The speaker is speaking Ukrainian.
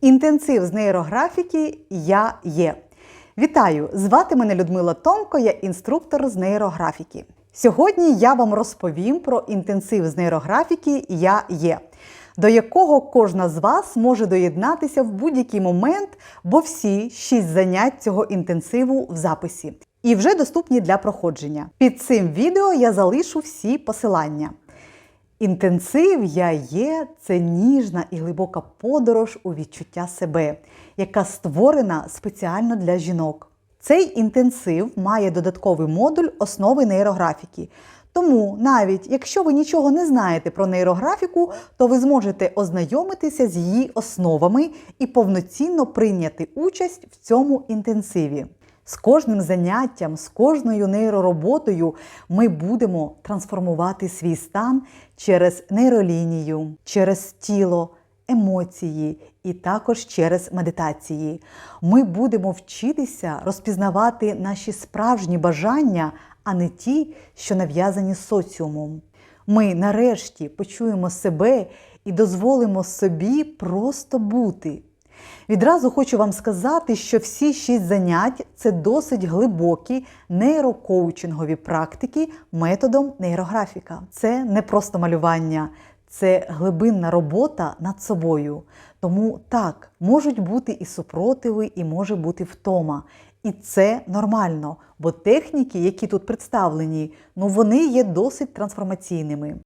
Інтенсив з нейрографіки Я є. Вітаю! Звати мене Людмила Томко, я інструктор з нейрографіки. Сьогодні я вам розповім про інтенсив з нейрографіки Я є, до якого кожна з вас може доєднатися в будь-який момент, бо всі шість занять цього інтенсиву в записі і вже доступні для проходження. Під цим відео я залишу всі посилання. Інтенсив я є це ніжна і глибока подорож у відчуття себе, яка створена спеціально для жінок. Цей інтенсив має додатковий модуль основи нейрографіки. Тому навіть якщо ви нічого не знаєте про нейрографіку, то ви зможете ознайомитися з її основами і повноцінно прийняти участь в цьому інтенсиві. З кожним заняттям, з кожною нейророботою ми будемо трансформувати свій стан через нейролінію, через тіло, емоції і також через медитації. Ми будемо вчитися розпізнавати наші справжні бажання, а не ті, що нав'язані соціумом. Ми нарешті почуємо себе і дозволимо собі просто бути. Відразу хочу вам сказати, що всі шість занять це досить глибокі нейрокоучингові практики методом нейрографіка. Це не просто малювання, це глибинна робота над собою. Тому так, можуть бути і супротиви, і може бути втома. І це нормально, бо техніки, які тут представлені, ну вони є досить трансформаційними.